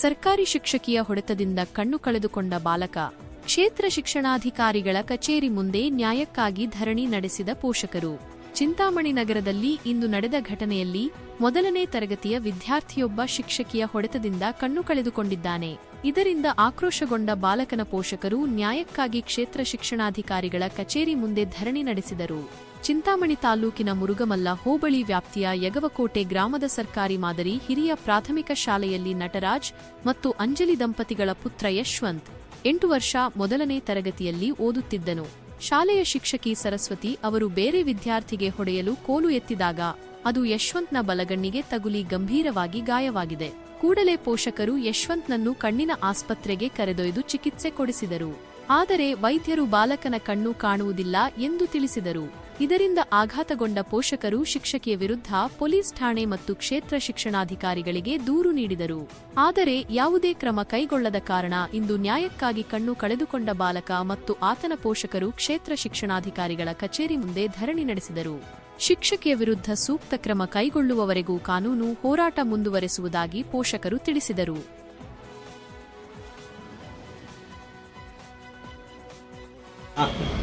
ಸರ್ಕಾರಿ ಶಿಕ್ಷಕಿಯ ಹೊಡೆತದಿಂದ ಕಣ್ಣು ಕಳೆದುಕೊಂಡ ಬಾಲಕ ಕ್ಷೇತ್ರ ಶಿಕ್ಷಣಾಧಿಕಾರಿಗಳ ಕಚೇರಿ ಮುಂದೆ ನ್ಯಾಯಕ್ಕಾಗಿ ಧರಣಿ ನಡೆಸಿದ ಪೋಷಕರು. ಚಿಂತಾಮಣಿ ನಗರದಲ್ಲಿ ಇಂದು ನಡೆದ ಘಟನೆಯಲ್ಲಿ ಮೊದಲನೇ ತರಗತಿಯ ವಿದ್ಯಾರ್ಥಿಯೊಬ್ಬ ಶಿಕ್ಷಕಿಯ ಹೊಡೆತದಿಂದ ಕಣ್ಣು ಕಳೆದುಕೊಂಡಿದ್ದಾನೆ. ಇದರಿಂದ ಆಕ್ರೋಶಗೊಂಡ ಬಾಲಕನ ಪೋಷಕರು ನ್ಯಾಯಕ್ಕಾಗಿ ಕ್ಷೇತ್ರ ಶಿಕ್ಷಣಾಧಿಕಾರಿಗಳ ಕಚೇರಿ ಮುಂದೆ ಧರಣಿ ನಡೆಸಿದರು. ಚಿಂತಾಮಣಿ ತಾಲೂಕಿನ ಮುರುಗಮಲ್ಲ ಹೋಬಳಿ ವ್ಯಾಪ್ತಿಯ ಯಗವಕೋಟೆ ಗ್ರಾಮದ ಸರ್ಕಾರಿ ಮಾದರಿ ಹಿರಿಯ ಪ್ರಾಥಮಿಕ ಶಾಲೆಯಲ್ಲಿ ನಟರಾಜ್ ಮತ್ತು ಅಂಜಲಿ ದಂಪತಿಗಳ ಪುತ್ರ ಯಶ್ವಂತ್. ಎಂಟು ವರ್ಷ ಮೊದಲನೇ ತರಗತಿಯಲ್ಲಿ ಓದುತ್ತಿದ್ದನು. ಶಾಲೆಯ ಶಿಕ್ಷಕಿ ಸರಸ್ವತಿ ಅವರು ಬೇರೆ ವಿದ್ಯಾರ್ಥಿಗೆ ಹೊಡೆಯಲು ಕೋಲು ಎತ್ತಿದಾಗ ಅದು ಯಶ್ವಂತ್ನ ಬಲಗಣ್ಣಿಗೆ ತಗುಲಿ ಗಂಭೀರವಾಗಿ ಗಾಯವಾಗಿದೆ. ಕೂಡಲೇ ಪೋಷಕರು ಯಶ್ವಂತ್ನನ್ನು ಕಣ್ಣಿನ ಆಸ್ಪತ್ರೆಗೆ ಕರೆದೊಯ್ದು ಚಿಕಿತ್ಸೆ ಕೊಡಿಸಿದರು. ಆದರೆ ವೈದ್ಯರು ಬಾಲಕನ ಕಣ್ಣು ಕಾಣುವುದಿಲ್ಲ ಎಂದು ತಿಳಿಸಿದರು. ಇದರಿಂದ ಆಘಾತಗೊಂಡ ಪೋಷಕರು ಶಿಕ್ಷಕಿಯ ವಿರುದ್ಧ ಪೊಲೀಸ್ ಠಾಣೆ ಮತ್ತು ಕ್ಷೇತ್ರ ಶಿಕ್ಷಣಾಧಿಕಾರಿಗಳಿಗೆ ದೂರು ನೀಡಿದರು. ಆದರೆ ಯಾವುದೇ ಕ್ರಮ ಕೈಗೊಳ್ಳದ ಕಾರಣ ಇಂದು ನ್ಯಾಯಕ್ಕಾಗಿ ಕಣ್ಣು ಕಳೆದುಕೊಂಡ ಬಾಲಕ ಮತ್ತು ಆತನ ಪೋಷಕರು ಕ್ಷೇತ್ರ ಶಿಕ್ಷಣಾಧಿಕಾರಿಗಳ ಕಚೇರಿ ಮುಂದೆ ಧರಣಿ ನಡೆಸಿದರು. ಶಿಕ್ಷಕಿಯ ವಿರುದ್ಧ ಸೂಕ್ತ ಕ್ರಮ ಕೈಗೊಳ್ಳುವವರೆಗೂ ಕಾನೂನು ಹೋರಾಟ ಮುಂದುವರೆಸುವುದಾಗಿ ಪೋಷಕರು ತಿಳಿಸಿದರು.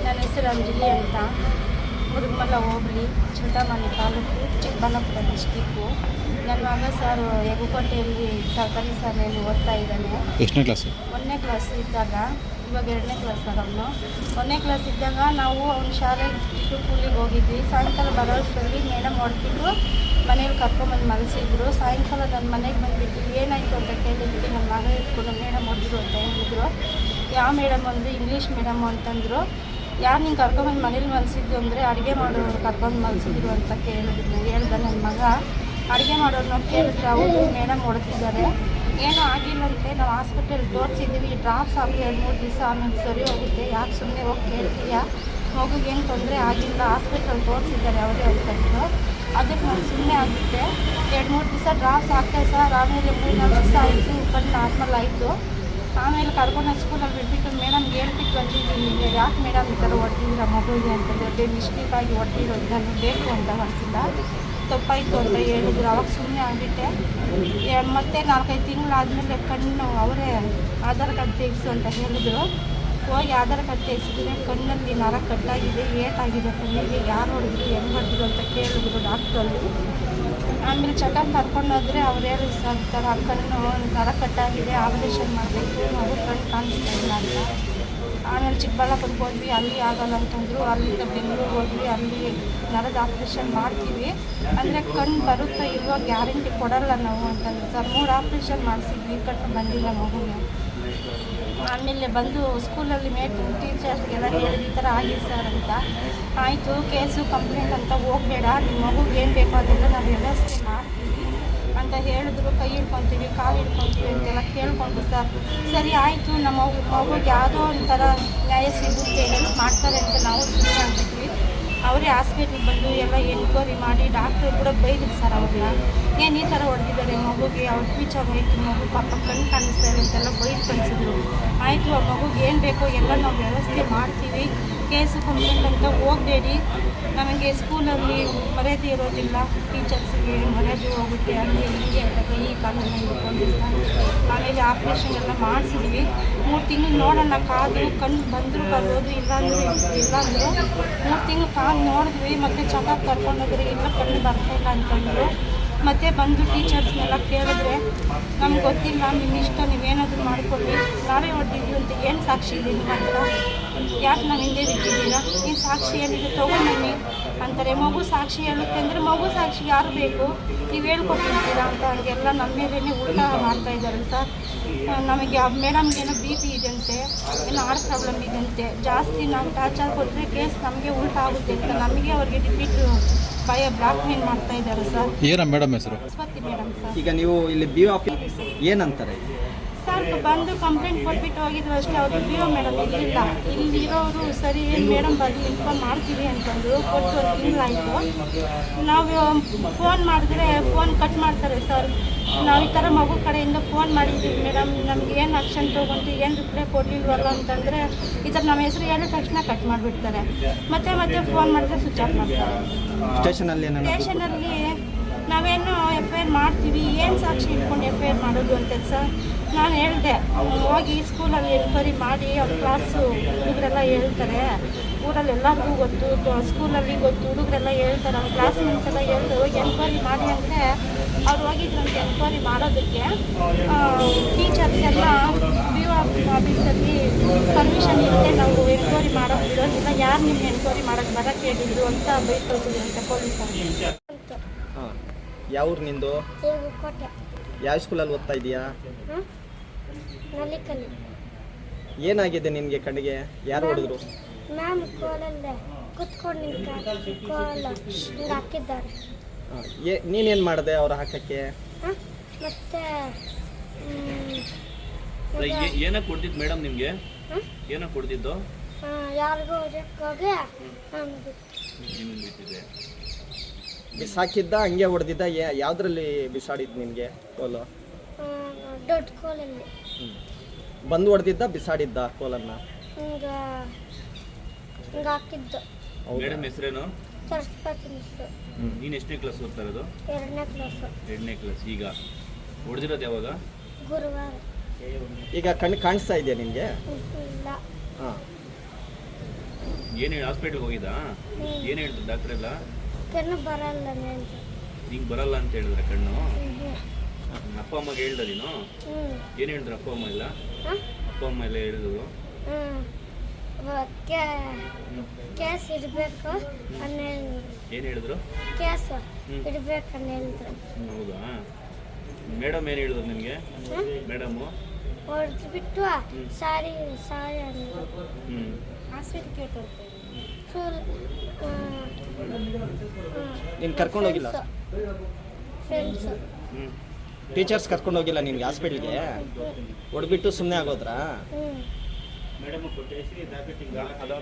ನನ್ನ ಹೆಸರು ಅಂಜಲಿ ಅಂತ. ಮುರುಗಮಲ್ಲ ಹೋಬಳಿ ಚಿಂತಾಮಣಿ ತಾಲೂಕು ಚಿಕ್ಕಬಳ್ಳಾಪುರ ಡಿಸ್ಟಿಕ್ಕು ನನ್ನ ಮಗ ಸರ್ ಯಗುಕೋಟೆಯಲ್ಲಿ ಸರ್ಕಾರಿ ಶಾಲೆಯಲ್ಲಿ ಓದ್ತಾ ಇದ್ದಾನೆ. ಎಷ್ಟನೇ ಕ್ಲಾಸು ಒಂದನೇ ಕ್ಲಾಸ್ ಇದ್ದಾಗ ಇವಾಗ ಎರಡನೇ ಕ್ಲಾಸ್ ಸರ್ ಅವನು ಒಂದನೇ ಕ್ಲಾಸ್ ಇದ್ದಾಗ ನಾವು ಅವ್ನ ಶಾಲೆಗೆ ಸ್ಕೂಲಿಗೆ ಕೂಲಿಗೆ ಹೋಗಿದ್ವಿ. ಸಾಯಂಕಾಲ ಬರೋಷ್ಟರಲ್ಲಿ ಮೇಡಮ್ ಹೊಡ್ಬಿಟ್ಟು ಮನೇಲಿ ಕರ್ಕೊಂಬಂದು ಮಲಸಿದ್ರು. ಸಾಯಂಕಾಲ ನನ್ನ ಮನೆಗೆ ಬಂದುಬಿಟ್ಟು ಏನಾಯಿತು ಅಂತ ಕೇಳಿದ್ವಿ ನನ್ನ ಮಗ ಇಟ್ಕೊಂಡು ಮೇಡಮ್ ಹೊಡೆದ್ರು ಅಂತ ಹೇಳಿದ್ರು. ಯಾವ ಮೇಡಮ್ ಅಂದರು ಇಂಗ್ಲೀಷ್ ಮೇಡಮ್ ಅಂತಂದರು. ಯಾರು ನೀನು ಕರ್ಕೊಂಬಂದು ಮನೇಲಿ ಮಲಸಿದ್ದು ಅಂದರೆ ಅಡುಗೆ ಮಾಡೋರು ಕರ್ಕೊಂಡು ಮಲಸಿದ್ರು ಅಂತ ಕೇಳಿದ್ರು ಹೇಳ್ದೆ ನನ್ನ ಮಗ, ಅಡುಗೆ ಮಾಡೋರನ್ನ ಕೇಳಿದ್ರೆ ಅವರು ಮೇಡಮ್ ಹೊಡೆದಿದ್ದಾರೆ ಏನೂ ಆಗಿಲ್ಲಂತೆ ನಾವು ಹಾಸ್ಪಿಟಲ್ ತೋರಿಸಿದ್ದೀವಿ ಡ್ರಾಪ್ಸ್ ಆಗಲಿ ಎರಡು ಮೂರು ದಿವಸ ಆಮೇಲೆ ಸರಿ ಹೋಗುತ್ತೆ. ಯಾಕೆ ಸುಮ್ಮನೆ ಹೋಗಿ ಕೇಳ್ತೀಯ? ಮಗುಗೆ ಏನು ತೊಂದರೆ ಆಗಿಲ್ಲ. ಹಾಸ್ಪಿಟಲ್ ತೋರಿಸಿದ್ದಾರೆ ಅವರೇ ಅಂತಂದ್ರು ಅದಕ್ಕೆ ನಾನು ಸುಮ್ಮನೆ ಆಗಿದ್ದೆ. ಎರಡು ಮೂರು ದಿವಸ ಡ್ರಾಪ್ಸ್ ಹಾಕ್ತೆ ಸರ್. ಆಮೇಲೆ ಮೂರು ನಾಲ್ಕು ದಿವಸ ಆಯಿತು. ಕಣ್ಣು ನಾರ್ಮಲ್ ಆಯಿತು. ಆಮೇಲೆ ಕರ್ಕೊಂಡು ಸ್ಕೂಲಲ್ಲಿ ಬಿಟ್ಬಿಟ್ಟು ಮೇಡಮ್ ಹೇಳ್ಬಿಟ್ಟು ಬಂದಿದ್ದೀನಿ? ನಿಮಗೆ ಯಾಕೆ ಮೇಡಮ್ ಈ ಥರ ಹೊಡೆದಿದ್ದೀರ ಮಗುಗೆ ಅಂತಂದರೆ ಅದೇ ಮಿಸ್ಟೇಕಾಗಿ ಹೊಡೆದಿರೋದು ನಾನು ಬೇಕು ಅಂತ ಹೊಡ್ತಿಲ್ಲ ತಪ್ಪಾಯಿತು ಅಂತ ಹೇಳಿದ್ರು. ಅವಾಗ ಸುಮ್ಮನೆ ಆಗಿಬಿಟ್ಟೆ. ಮತ್ತೆ ನಾಲ್ಕೈದು ತಿಂಗಳಾದಮೇಲೆ ಕಣ್ಣು ಅವರೇ ಆಧಾರ್ ಕಾರ್ಡ್ ತೆಗೆಸು ಅಂತ ಹೇಳಿದ್ರು. ಹೋಗಿ ಆಧಾರ್ ಕಾರ್ಡ್ ತೆಗೆಸಿದ್ರೆ ಕಣ್ಣಲ್ಲಿ ನರ ಕಟ್ಟಾಗಿದೆ, ಏಟಾಗಿದೆ ಕಣ್ಣಿಗೆ. ಯಾರು ಹೊಡೆದ್ರು ಹೆಂಗೆ ಹೊಡೆದ್ರು ಅಂತ ಕೇಳಿದ್ರು ಡಾಕ್ಟ್ರಲ್ಲಿ. ಆಮೇಲೆ ಚೆಕಪ್ ಕರ್ಕೊಂಡೋದ್ರೆ ಅವ್ರು ಹೇಳಿ, ಸರ್ ಆ ಕಣ್ಣು ನರ ಕಟ್ಟಾಗಿದೆ, ಆಪರೇಷನ್ ಮಾಡಬೇಕು ನಾವು ಕಣ್ಣು ಕಾಣಿಸ್ತಾ ಇಲ್ಲ ಅಂತ. ಆಮೇಲೆ ಚಿಕ್ಕಬಳ್ಳಾಪುರಕ್ಕೆ ಹೋದ್ವಿ, ಅಲ್ಲಿ ಆಗಲ್ಲ ಅಂತಂದರು. ಅಲ್ಲಿಂದ ಬೆಂಗಳೂರು ಹೋದ್ವಿ, ಅಲ್ಲಿ ನರದ ಆಪ್ರೇಷನ್ ಮಾಡ್ತೀವಿ. ಅಂದರೆ ಕಣ್ಣು ಬರುತ್ತಾ ಇರುವ ಗ್ಯಾರಂಟಿ ಕೊಡಲ್ಲ ನಾವು ಅಂತಂದ್ರೆ ಸರ್, ಮೂರು ಆಪ್ರೇಷನ್ ಮಾಡಿಸಿದ್ವಿ, ಕಣ್ಣು ಬಂದಿಲ್ಲ ಮಗುಗೆ. ಆಮೇಲೆ ಬಂದು ಸ್ಕೂಲಲ್ಲಿ ಮೇಟ್ ಟೀಚರ್ಸ್ಗೆಲ್ಲ ಹೇಳಿದ ಈ ಥರ ಆಗಿದೆ ಸರ್ ಅಂತ. ಆಯಿತು, ಕೇಸು ಕಂಪ್ಲೇಂಟ್ ಅಂತ ಹೋಗಬೇಡ ನಿಮ್ಮ ಮಗುಗೆ ಏನು ಬೇಕೋ ಅದೆಲ್ಲ ನಾವು ವ್ಯವಸ್ಥೆ ಮಾಡ್ತೀವಿ ಅಂತ ಹೇಳಿದ್ರು. ಕೈ ಹಿಡ್ಕೊತೀವಿ, ಕಾಲು ಹಿಡ್ಕೊತೀವಿ ಅಂತೆಲ್ಲ ಕೇಳ್ಕೊಂಡು ಸರ್. ಸರಿ, ಆಯಿತು, ನಮ್ಮ ಮಗು ಮಗುಗೆ ಯಾವುದೋ ಒಂಥರ ನ್ಯಾಯ ಸಿಗುತ್ತೆ, ಹೆಲ್ಪ್ ಮಾಡ್ತಾರೆ ಅಂತ ನಾವು ಸುಮ್ಮನೆ ಆಗಿದ್ವಿ ಅವರೇ ಹಾಸ್ಪಿಟ್ಲಿಗೆ ಬಂದು ಎಲ್ಲ ಎನ್ಕ್ವೈರಿ ಮಾಡಿ ಡಾಕ್ಟ್ರು ಕೂಡ ಬೈದ್ರು ಸರ್ ಅವ್ರನ್ನ. ಏನು ಈ ಥರ ಹೊಡೆದಿದ್ದಾರೆ ಮಗುಗೆ? ಅವ್ರ ಫ್ಯೂಚರ್ ಹೋಯ್ತು ಮಗು ಪಾಪ ಕಣ್ಣು ಕಾಣಿಸ್ತಾ ಇಲ್ಲ ಅಂತೆಲ್ಲ ಬೈದು ಕಳಿಸಿದ್ರು. ಆಯಿತು ಆ ಮಗುಗೆ ಏನು ಬೇಕೋ ಎಲ್ಲ ನಾವು ವ್ಯವಸ್ಥೆ ಮಾಡ್ತೀವಿ. ಕೇಸು ಕಂಪ್ಲೇಂಟ್ ಅಂತ ಹೋಗಬೇಡಿ. ನಮಗೆ ಸ್ಕೂಲಲ್ಲಿ ಮರ್ಯಾದೆ ಇರೋದಿಲ್ಲ. ಟೀಚರ್ಸ್ಗೆ ಮರ್ಯಾದೆ ಹೋಗುತ್ತೆ, ಅಲ್ಲಿ ಹಿಂಗೆ ಅಂತ ಕೈ ಕಾಲನ್ನು ಹಿಡ್ಕೊಂಡು ಸರ್ ಆಮೇಲೆ ಆಪ್ರೇಷನ್ ಎಲ್ಲ ಮಾಡಿಸಿದ್ವಿ. ಮೂರು ತಿಂಗಳು ನೋಡೋಣ, ಕಾದು, ಕಣ್ಣು ಬಂದರೂ, ಬರೋದು, ಇಲ್ಲಾಂದ್ರೆ ಅಂದರು ಮೂರು ತಿಂಗಳು ಕಾದು ನೋಡಿದ್ವಿ, ಮತ್ತು ಚೆಕಪ್ ಕರ್ಕೊಂಡೋದ್ರೆ ಇನ್ನೂ ಕಣ್ಣು ಬರ್ತಾಯಿಲ್ಲ ಅಂತಂದರು ಮತ್ತೆ ಬಂದು ಟೀಚರ್ಸ್ನೆಲ್ಲ ಕೇಳಿದ್ರೆ, ನಮ್ಗೆ ಗೊತ್ತಿಲ್ಲ ನಿಮ್ಮ ಇಷ್ಟ, ನೀವೇನಾದರೂ ಮಾಡಿಕೊಳ್ಳಿ ನಾವೇ ಹೊಡೆದಿದ್ವಿ ಅಂತ ಏನು ಸಾಕ್ಷಿ ಇದೆ ನಿಮ್ಮ ಹತ್ರ? ಯಾಕೆ ನಾವು ಹಿಂದೆ ಬಿಟ್ಟಿದ್ದೀರಾ? ಈ ಸಾಕ್ಷಿ ಏನಿದೆ ತೊಗೊಂಡಿ ಅಂತಾರೆ. ಮಗು ಸಾಕ್ಷಿ ಹೇಳುತ್ತೆ ಅಂದರೆ, ಮಗು ಸಾಕ್ಷಿ ಯಾರು ಬೇಕು? ನೀವು ಹೇಳ್ಕೊಟ್ಟಿರ್ತೀರಾ? ಅಂತ ಹಂಗೆಲ್ಲ ನಮ್ಮ ಮೇಲೇ ಉಲ್ಟಾ ಮಾಡ್ತಾ ಇದ್ದಾರೆ ಸರ್. ನಮಗೆ ಮೇಡಮ್ಗೆ ಏನೋ ಬಿ ಪಿ ಇದೆಯಂತೆ, ಏನೋ ಹಾರ್ಟ್ ಪ್ರಾಬ್ಲಮ್ ಇದೆಯಂತೆ, ಜಾಸ್ತಿ ನಾವು ಟಾರ್ಚರ್ ಕೊಟ್ಟರೆ ಕೇಸ್ ನಮಗೆ ಉಲ್ಟಾ ಆಗುತ್ತೆ ಅಂತ ನಮಗೆ ಅವ್ರಿಗೆ ಬಿಟ್ಟು ಭಯ ಬ್ಲಾಕ್ ಮೇಲ್ ಮಾಡ್ತಾ ಇದ್ದಾರೆ ಸರ್. ಏನ ಮೇಡಮ್ ಹೆಸರು? Madam sir. ಈಗ ನೀವು ಇಲ್ಲಿ ಬಿ ಆಫೀಸ್ ಏನಂತಾರೆ? ಸರ್ ಬಂದು ಕಂಪ್ಲೇಂಟ್ ಕೊಟ್ಬಿಟ್ಟು ಹೋಗಿದ್ರು ಅಷ್ಟೇ ಅವರು ಬಿ ಒ ಮೇಡಮ್ ಇರಲಿಲ್ಲ. ಇಲ್ಲಿರೋರು ಸರಿ ಏನು ಮೇಡಮ್ ಬಂದು ಇನ್ಫಾರ್ಮ್ ಮಾಡ್ತೀವಿ ಅಂತಂದು ಕೊಟ್ಟು ಒಂದು ತಿಂಗಳಾಯಿತು. ನಾವು ಫೋನ್ ಮಾಡಿದ್ರೆ ಫೋನ್ ಕಟ್ ಮಾಡ್ತಾರೆ ಸರ್. ನಾವು ಈ ಥರ ಮಗು ಕಡೆಯಿಂದ ಫೋನ್ ಮಾಡಿದ್ದೀವಿ ಮೇಡಮ್ ನಮ್ಗೆ ಏನು ಆಕ್ಷನ್ ತೊಗೊಂತು ಏನು ರಿಪ್ಲೈ ಕೊಡಲಿಲ್ವಲ್ಲ ಅಂತಂದರೆ ಈ ಥರ ನಮ್ಮ ಹೆಸರು ಹೇಳಿದ ತಕ್ಷಣ ಕಟ್ ಮಾಡಿಬಿಡ್ತಾರೆ. ಮತ್ತೆ ಮತ್ತೆ ಫೋನ್ ಮಾಡಿದ್ರೆ ಸ್ವಿಚ್ ಆಫ್ ಮಾಡ್ತಾರೆ. ಸ್ಟೇಷನಲ್ಲಿ ಸ್ಟೇಷನಲ್ಲಿ ನಾವೇನು ಎಫ್ ಐ ಆರ್ ಮಾಡ್ತೀವಿ. ಏನು ಸಾಕ್ಷಿ ಇಟ್ಕೊಂಡು ಎಫ್ ಐ ಆರ್ ಮಾಡೋದು ಅಂತ ಸರ್? ನಾನು ಹೇಳಿದೆ. ಹೋಗಿ ಸ್ಕೂಲಲ್ಲಿ ಎನ್ಕ್ವೈರಿ ಮಾಡಿ ಅವ್ರ ಕ್ಲಾಸು ಇವರೆಲ್ಲ ಹೇಳ್ತಾರೆ. ಊರಲ್ಲಿ ಎಲ್ಲರಿಗೂ ಗೊತ್ತು ಸ್ಕೂಲಲ್ಲಿ ಗೊತ್ತು ಹುಡುಗರೆಲ್ಲ ಹೇಳ್ತಾರೆ ಅವ್ರ ಕ್ಲಾಸ್ ಮೆನ್ಸ್ ಎಲ್ಲ ಹೇಳ್ತಾರೆ ಹೋಗಿ ಎನ್ಕ್ವೈರಿ ಮಾಡಿ ಅಂದರೆ ಅವ್ರು ಹೋಗಿದ್ರಂತೆ ಎನ್ಕ್ವೈರಿ ಮಾಡೋದಕ್ಕೆ ಟೀಚರ್ಸ್ ಎಲ್ಲ ಬಿ ಒ ಆಫೀಸಲ್ಲಿ ಪರ್ಮಿಷನ್ ಇರುತ್ತೆ ನಾವು ಎನ್ಕ್ವೈರಿ ಮಾಡೋಕೆ ಬಿಡೋದಿಲ್ಲ ಯಾರು ನಿಮ್ಗೆ ಎನ್ಕ್ವೈರಿ ಮಾಡೋಕ್ಕೆ ಬರೋಕ್ಕೆ ಹೇಳಿದ್ರು ಅಂತ ಬೈಕ್ ಕಳಿಸಿದ್ರಂತೆ ಪೊಲೀಸರು ಹಾಂ ಯಾವ ಊರು ನಿಂದು ಯಾವ ಸ್ಕೂಲಲ್ಲಿ ಓದ್ತಾ ಇದೀಯಾ? ಏನಾಗಿದೆ ನಿನಗೆ ಕಣ್ಣಿಗೆ? ಯಾರು ಹೊಡೆದ್ರು? ಮ್ಯಾಮ್ ಕೋಲಲ್ಲೇ ಕುತ್ಕೊಂಡು ಕೋಲ ಹಿಂಗೆ ಹಾಕಿದ್ದಾರೆ. ನೀನೇನು ಮಾಡಿದೆ ಅವ್ರು ಹಾಕಕ್ಕೆ? ಹಾಂ? ಮತ್ತೆ ಏನೋ ಕೊಡ್ತಿದ್ ಮೇಡಮ್ ನಿಮಗೆ? ಏನೋ ಕೊಡ್ತಿದ್ದು? ಯಾರಿಗೋ ಹೋಗಿ ಬಿಟ್ಟಿದೆ ಬಿಸಾಕಿದ್ದ ಹಂಗೆ. ಹೊಡೆದಿದ್ದ ಯಾವ್ದ್ರಲ್ಲಿ ಬಿಸಾಡಿದ್ ನಿಮ್ಗೆ ಕೋಲು ದೊಡ್ಡ ಕೋಲಲ್ಲಿ ಬಂದು ಹೊಡೆದಿದ್ದ ಬಿಸಾಡಿದ್ದ ಕೋಲನ್ನು ಹಿಂಗೆ ಹಾಕಿದ್ದು. ಮೇಡಮ್ ಹೆಸರೇನು? ಸರಸ್ವತಿ ಅನಿಸ್ತು ನೀನು ಎಷ್ಟನೇ ಕ್ಲಾಸ್ ಓದ್ತಾ ಇರೋದು? ಎರಡನೇ ಕ್ಲಾಸು ಎರಡನೇ ಕ್ಲಾಸ್ ಈಗ? ಹೊಡೆದಿರೋದು ಯಾವಾಗ? ಗುರುವಾರ. ಈಗ ಕಣ್ಣು ಕಾಣಿಸ್ತಾ ಇದೆಯಾ ನಿಮಗೆ? ಇಲ್ಲ. ಹಾಂ. ಏನು ಹೇಳಿ ಹಾಸ್ಪಿಟ್ಲ್ಗೆ ಹೋಗಿದ್ದಾ? ಏನು ಹೇಳಿದ್ರು ಡಾಕ್ಟರ್ ಎಲ್ಲ? ಕಣ್ಣು ಬರಲ್ಲ ನಿಂಗೆ. ಬರಲ್ಲ ಅಂತ ಹೇಳಿದ್ರೆ ಕಣ್ಣು? ಅಪ್ಪ ಅಮ್ಮಗೆ ಹೇಳ್ದ ನೀನು? ಏನು ಹೇಳಿದ್ರು ಅಪ್ಪ ಅಮ್ಮ ಎಲ್ಲ? ಹಾಂ? ಅಪ್ಪ ಅಮ್ಮ ಎಲ್ಲ ಹೇಳಿದ್ರು? ಕ್ಯಾಸ್ ಇಡಬೇಕು ಅನ್ನೇಳಿದ್ರು. ಏನು ಹೇಳಿದ್ರು? ಕ್ಯಾಸ್ ಇರಬೇಕು ಇಡಬೇಕು ಅನ್ನೇಳಿದ್ರು. ಹೌದಾ? ಮೇಡಮ್ ಏನು ಹೇಳಿದ್ರು ನಿಮಗೆ? ಮೇಡಮು? ಹೊಡೆದು ಬಿಟ್ಟು. ಸಾರಿ ಸಾರಿ ಅಂದ್ರು ಫುಲ್ ನೀನು ಕರ್ಕೊಂಡು ಹೋಗಿಲ್ಲ? ಫ್ರೆಂಡ್ಸು ಹ್ಞೂ ಟೀಚರ್ಸ್ ಕರ್ಕೊಂಡು ಹೋಗಿಲ್ಲ ನಿನ್ಗೆ ಹಾಸ್ಪಿಟ್ಲ್ಗೆ? ಹೊಡ್ಬಿಟ್ಟು ಸುಮ್ಮನೆ ಆಗೋದ್ರಾ? ಹ್ಞೂ ಮೇಡಮ್ ಕೊಟ್ಟೆ ಹಲೋ